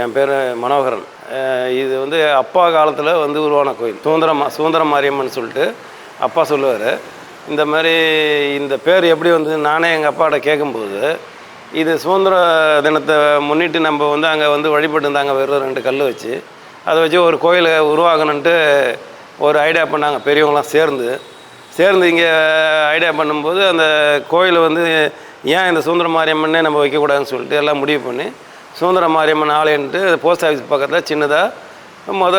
என் பேர் மனோகரன். இது வந்து அப்பா காலத்தில் வந்து உருவான கோயில். சுதந்திரம் சுதந்திரம் மாரியம்மன் சொல்லிட்டு அப்பா சொல்லுவார். இந்த மாதிரி இந்த பேர் எப்படி வந்து நானே எங்கள் அப்பாட்ட கேட்கும்போது இது சுதந்திர தினத்தை முன்னிட்டு நம்ம வந்து அங்கே வந்து வழிபட்டு இருந்தாங்க வெறும் ரெண்டு கல் வச்சு அதை வச்சு ஒரு கோயிலை உருவாகணுன்ட்டு ஒரு ஐடியா பண்ணாங்க பெரியவங்களாம் சேர்ந்து சேர்ந்து இங்கே ஐடியா பண்ணும்போது அந்த கோயிலை வந்து ஏன் இந்த சுதந்திர மாரியம்மனே நம்ம வைக்கக்கூடாதுன்னு சொல்லிட்டு எல்லாம் முடிவு பண்ணி சுதந்திர மாரியம்மன் ஆலயன்ட்டு போஸ்ட் ஆஃபீஸ் பக்கத்தில் சின்னதாக முத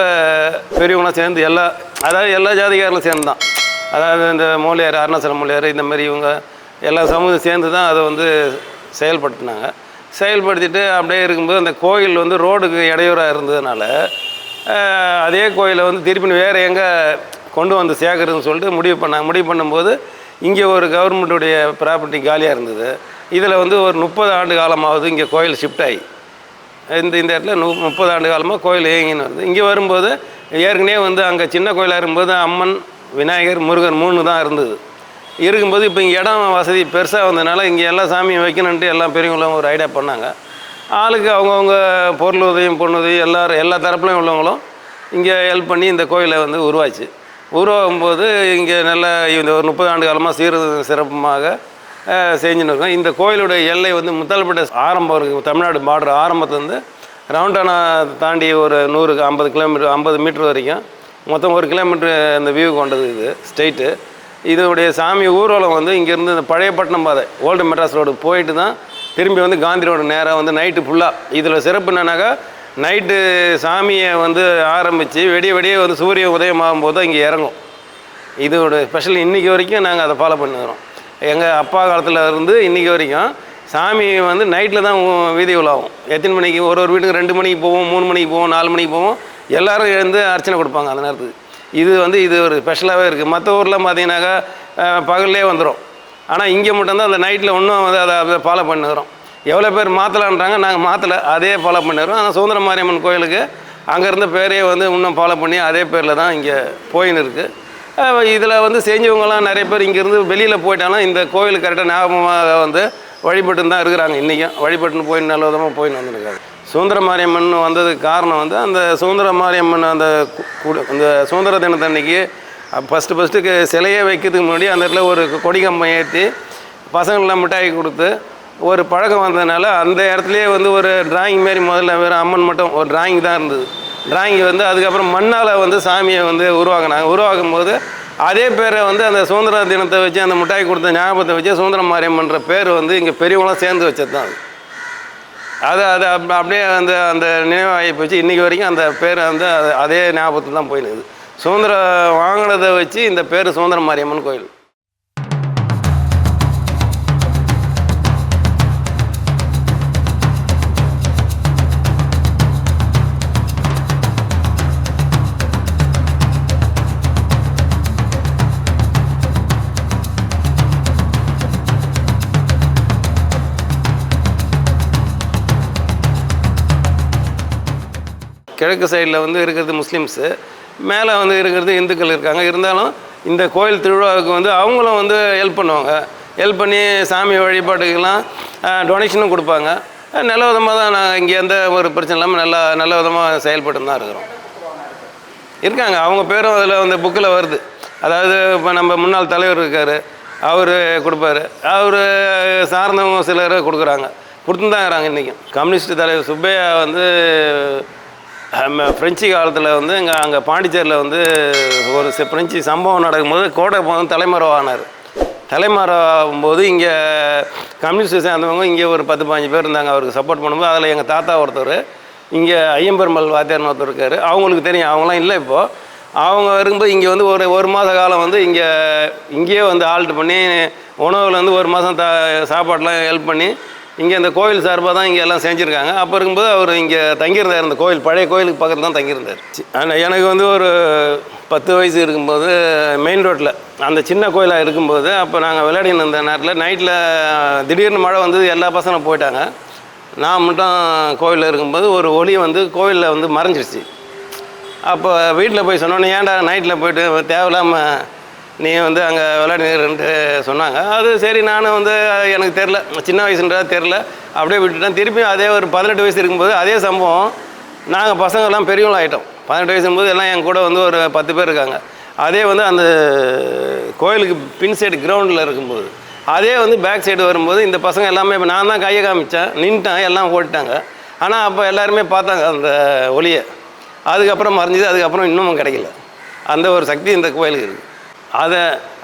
பெரியவங்களாம் சேர்ந்து எல்லா அதாவது எல்லா ஜாதிகாரங்களும் சேர்ந்து தான் அதாவது இந்த மூலியார் அருணாசலம் மூலியார் இந்த மாதிரி இவங்க எல்லா சமூகம் சேர்ந்து தான் அதை வந்து செயல்படுத்தினாங்க. செயல்படுத்திட்டு அப்படியே இருக்கும்போது அந்த கோயில் வந்து ரோடுக்கு இடையூறாக இருந்ததுனால அதே கோயிலை வந்து திருப்பி வேறு எங்கே கொண்டு வந்து சேர்க்குறதுன்னு சொல்லிட்டு முடிவு பண்ணாங்க. முடிவு பண்ணும்போது இங்கே ஒரு கவர்மெண்ட்டுடைய ப்ராப்பர்ட்டி காலியாக இருந்தது. இதில் வந்து ஒரு முப்பது ஆண்டு காலமாவது இங்கே கோயில் ஷிஃப்ட் ஆகி. இந்த இந்த இடத்துல நூ முப்பது ஆண்டு காலமாக கோயில் இயங்கின்னு வருது. இங்கே வரும்போது ஏற்கனவே வந்து அங்கே சின்ன கோயிலாக இருக்கும்போது அம்மன் விநாயகர் முருகன் மூணு தான் இருந்தது. இருக்கும்போது இப்போ இங்கே இடம் வசதி பெருசாக வந்ததுனால இங்கே எல்லா சாமியும் வைக்கணுன்ட்டு எல்லாம் பெரியவங்களும் ஒரு ஐடியா பண்ணாங்க. ஆளுக்கு அவங்கவுங்க பொருள் உதவியும் பொண்ணு உதவி எல்லோரும் எல்லா தரப்புலையும் உள்ளவங்களும் இங்கே ஹெல்ப் பண்ணி இந்த கோயிலை வந்து உருவாச்சு. உருவாகும் போது இங்கே நல்ல இந்த ஒரு முப்பது ஆண்டு காலமாக சீர சிறப்புமாக செஞ்சுன்னு இருக்கோம். இந்த கோயிலுடைய எல்லை வந்து முத்தால்பேட்டை ஆரம்பம் இருக்குது தமிழ்நாடு பார்டர் ஆரம்பத்துலேருந்து ரவுண்டானா தாண்டி ஒரு நூறு ஐம்பது கிலோமீட்டர் ஐம்பது மீட்டர் வரைக்கும் மொத்தம் ஒரு கிலோமீட்டர் அந்த வியூ கொண்டது இது ஸ்ட்ரைட்டு இதோடைய சாமி ஊர்வலம் வந்து இங்கேருந்து இந்த பழையப்பட்டினம் பாதை ஓல்டு மெட்ராஸ் ரோடு போயிட்டு தான் திரும்பி வந்து காந்தி ரோடு நேராக வந்து நைட்டு ஃபுல்லாக இதில் சிறப்பு என்னன்னாக்கா நைட்டு சாமியை வந்து ஆரம்பித்து வெடிய வெடிய வந்து சூரிய உதயமாகும் போது இங்கே இறங்கும். இதோட ஸ்பெஷல் இன்றைக்கி வரைக்கும் நாங்கள் அதை ஃபாலோ பண்ணுறோம் எங்கள் அப்பா காலத்தில் இருந்து இன்றைக்கி வரைக்கும் சாமி வந்து நைட்டில் தான் வீதி உலாவும். எத்தனை மணிக்கு ஒரு ஒரு வீட்டுக்கு ரெண்டு மணிக்கு போவோம் மூணு மணிக்கு போவோம் நாலு மணிக்கு போவோம். எல்லாரும் எழுந்து அர்ச்சனை கொடுப்பாங்க அந்த நேரத்துக்கு. இது வந்து இது ஒரு ஸ்பெஷலாகவே இருக்குது மற்ற ஊரில் பார்த்தீங்கன்னாக்கா பகல்லே வந்துடும் ஆனால் இங்கே மட்டும்தான் அந்த நைட்டில் இன்னும் வந்து அதை அதை ஃபாலோ பண்ணுறோம் எவ்வளோ பேர் மாற்றலான்றாங்க நாங்கள் மாற்றலை அதே ஃபாலோ பண்ணிடுறோம். ஆனால் சுதந்திர மாரியம்மன் கோயிலுக்கு அங்கேருந்து பேரே வந்து இன்னும் ஃபாலோ பண்ணி அதே பேரில் தான் இங்கே போயின்னு இருக்குது இதில் வந்து செஞ்சவங்கலாம் நிறைய பேர் இங்கேருந்து வெளியில் போயிட்டாலும் இந்த கோவிலுக்கு கரெக்டாக ஞாபகமாக வந்து வழிபட்டு தான் இருக்கிறாங்க இன்றைக்கும். வழிபட்டுன்னு போய் நல்ல விதமாக போயின்னு வந்துருக்காங்க. சுதந்திர மாரியம்மன் வந்ததுக்கு காரணம் வந்து அந்த சுதந்திர மாரியம்மன் அந்த அந்த சுதந்திர தினத்தன்னைக்கு ஃபஸ்ட்டு ஃபஸ்ட்டு சிலையை வைக்கிறதுக்கு முன்னாடி அந்த இடத்துல ஒரு கொடி கம்பம் ஏற்றி பசங்களெலாம் மிட்டாய் கொடுத்து ஒரு பழக்கம் வந்ததுனால அந்த இடத்துலையே வந்து ஒரு டிராயிங் மாரி முதல்ல வெறும் அம்மன் மட்டும் ஒரு டிராயிங் தான் இருந்தது. டிராயிங் வந்து அதுக்கப்புறம் மண்ணால் வந்து சாமியை வந்து உருவாக்குனாங்க. உருவாக்கும் போது அதே பேரை வந்து அந்த சுதந்திர தினத்தை வச்சு அந்த மிட்டாய் கொடுத்த ஞாபகத்தை வச்சு சுதந்திர மாரியம்மன்ற பேர் வந்து இங்கே பெரியவங்களாம் சேர்ந்து வச்சது தான் அது அது அப்~ அப்படியே அந்த அந்த நினைவாகி போச்சு. இன்றைக்கி வரைக்கும் அந்த பேர் வந்து அது அதே ஞாபகத்தில் தான் போயினுக்குது சுதந்திரம் வாங்கினதை வச்சு இந்த பேர் சுதந்திர மாரியம்மன் கோயில். கிழக்கு சைடில் வந்து இருக்கிறது முஸ்லீம்ஸு மேலே வந்து இருக்கிறது இந்துக்கள் இருக்காங்க. இருந்தாலும் இந்த கோயில் திருவிழாவுக்கு வந்து அவங்களும் வந்து ஹெல்ப் பண்ணுவாங்க. ஹெல்ப் பண்ணி சாமி வழிபாட்டுக்கெல்லாம் டொனேஷனும் கொடுப்பாங்க. நல்ல விதமாக தான் நாங்கள் இங்கே எந்த ஒரு பிரச்சனை இல்லாமல் நல்லா நல்ல விதமாக செயல்பட்டு தான் இருக்கிறோம். இருக்காங்க. அவங்க பேரும் அதில் வந்து புக்கில் வருது. அதாவது இப்போ நம்ம முன்னாள் தலைவர் இருக்கார். அவர் கொடுப்பாரு. அவர் சார்ந்தவங்க சிலர் கொடுக்குறாங்க. கொடுத்துன்னு தான் இருக்கிறாங்க இன்றைக்கும் கம்யூனிஸ்ட் தலைவர் சுப்பையா வந்து நம்ம பிரெஞ்சு காலத்தில் வந்து இங்கே அங்கே பாண்டிச்சேரியில் வந்து ஒரு ஃப்ரெஞ்சு சம்பவம் நடக்கும்போது கோடை போதும் தலைமறைவானார். தலைமறைவாகும்போது இங்கே கம்யூனிஸ்ட் சேர்ந்தவங்க இங்கே ஒரு பத்து பாஞ்சு பேர் இருந்தாங்க. அவருக்கு சப்போர்ட் பண்ணும்போது அதில் எங்கள் தாத்தா ஒருத்தர் இங்கே ஐயம்பெருமல் வாத்தியார்னு ஒருத்தர் இருக்கார். அவங்களுக்கு தெரியும். அவங்களாம் இல்லை இப்போது அவங்க வரும்போது இங்கே வந்து ஒரு ஒரு மாத காலம் வந்து இங்கே இங்கேயே வந்து ஆல்ட் பண்ணி உணவில் வந்து ஒரு மாதம் த சாப்பாடெலாம் ஹெல்ப் பண்ணி இங்கே இந்த கோயில் சார்பாக தான் இங்கே எல்லாம் செஞ்சுருக்காங்க. அப்போ இருக்கும்போது அவர் இங்கே தங்கியிருந்தார். இந்த கோயில் பழைய கோயிலுக்கு பக்கத்தில் தான் தங்கியிருந்தார். ஆனால் எனக்கு வந்து ஒரு பத்து வயசு இருக்கும்போது மெயின் ரோட்டில் அந்த சின்ன கோயிலாக இருக்கும்போது அப்போ நாங்கள் விளையாடின்னு இருந்த நேரத்தில் நைட்டில் திடீர்னு மழை வந்து எல்லா பசங்களும் போயிட்டாங்க. நான் மட்டும் கோவிலில் இருக்கும்போது ஒரு ஒளி வந்து கோவிலில் வந்து மறைஞ்சிருச்சு. அப்போ வீட்டில் போய் சொன்னோன்னே ஏன்டா நைட்டில் போயிட்டு தேவையில்லாமல் நீ வந்து அங்கே விளையாடுறேன்ட்டு சொன்னாங்க. அது சரி நானும் வந்து எனக்கு தெரில சின்ன வயசுன்றதா தெரில அப்படியே விட்டுட்டேன். திருப்பியும் அதே ஒரு பதினெட்டு வயசு இருக்கும்போது அதே சம்பவம். நாங்கள் பசங்கள்லாம் பெரியவங்களும் ஆகிட்டோம் பதினெட்டு வயசும் போது எல்லாம் என் கூட வந்து ஒரு பத்து பேர் இருக்காங்க. அதே வந்து அந்த கோயிலுக்கு பின் சைடு கிரவுண்டில் இருக்கும்போது அதே வந்து பேக் சைடு வரும்போது இந்த பசங்க எல்லாமே இப்போ நான் தான் கையை காமிச்சேன். நின்ட்டேன் எல்லாம் ஓடிட்டாங்க. ஆனால் அப்போ எல்லாருமே பார்த்தாங்க அந்த ஒளியை. அதுக்கப்புறம் மறைஞ்சது அதுக்கப்புறம் இன்னமும் கிடைக்கல. அந்த ஒரு சக்தி இந்த கோயிலுக்கு இருக்குது அதை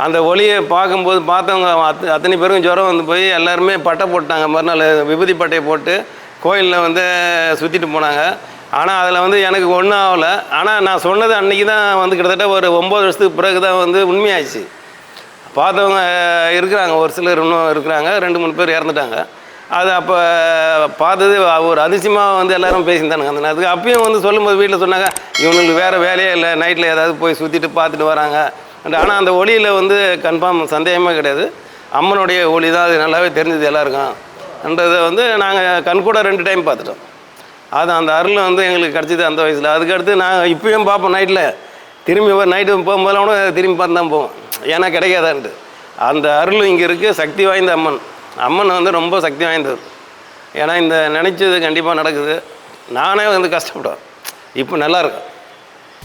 அந்த ஒளியை பார்க்கும்போது பார்த்தவங்க அத் அத்தனை பேருக்கும் ஜுரம் வந்து போய் எல்லாருமே பட்டை போட்டாங்க. மறுநாள் விபூதி பட்டையை போட்டு கோயிலில் வந்து சுற்றிட்டு போனாங்க. ஆனால் அதில் வந்து எனக்கு ஒன்றும் ஆகலை. ஆனால் நான் சொன்னது அன்றைக்கி தான் வந்து கிட்டத்தட்ட ஒரு ஒம்பது வருஷத்துக்கு பிறகு தான் வந்து உண்மையாச்சு. பார்த்தவங்க இருக்கிறாங்க. ஒரு சிலர் இன்னும் இருக்கிறாங்க. ரெண்டு மூணு பேர் இறந்துட்டாங்க. அது அப்போ பார்த்தது ஒரு அதிசயமாக வந்து எல்லாரும் பேசியிருந்தானுங்க. அந்த நேரத்துக்கு அப்பயும் வந்து சொல்லும்போது வீட்டில் சொன்னாங்க இவங்களுக்கு வேறு வேலையே இல்லை. நைட்டில் ஏதாவது போய் சுற்றிட்டு பார்த்துட்டு வராங்க. ஆனால் அந்த ஒளியில் வந்து கன்ஃபார்ம் சந்தேகமே கிடையாது. அம்மனுடைய ஒளி தான் அது நல்லாவே தெரிஞ்சது எல்லாருக்கும்ன்றதை வந்து நாங்கள் கண்கூட ரெண்டு டைம் பார்த்துட்டோம். அது அந்த அருள் வந்து எங்களுக்கு கிடச்சிது அந்த வயசில். அதுக்கடுத்து நாங்கள் இப்பயும் பார்ப்போம் நைட்டில் திரும்பி நைட்டு போகும்போது கூட திரும்பி பார்த்து தான் போவோம். ஏன்னா கிடைக்காதான்ட்டு. அந்த அருள் இங்கே இருக்குது சக்தி வாய்ந்த அம்மன். அம்மன் வந்து ரொம்ப சக்தி வாய்ந்தது. ஏன்னா இந்த நினச்சது கண்டிப்பாக நடக்குது. நானே வந்து கஷ்டப்படுவேன். இப்போ நல்லாயிருக்கேன்